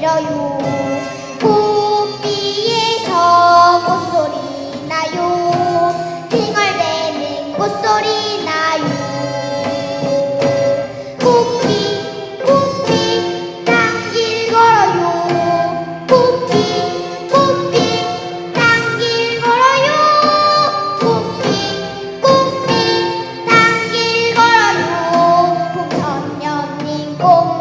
내려요. 꽃비에서 꽃소리 나요. 빙얼대는 꽃소리 나요. 꽃비 꽃비 땅길 걸어요. 꽃비 꽃비 땅길 걸어요. 꽃비 꽃비 땅길 걸어요. 봉선녀님 꽃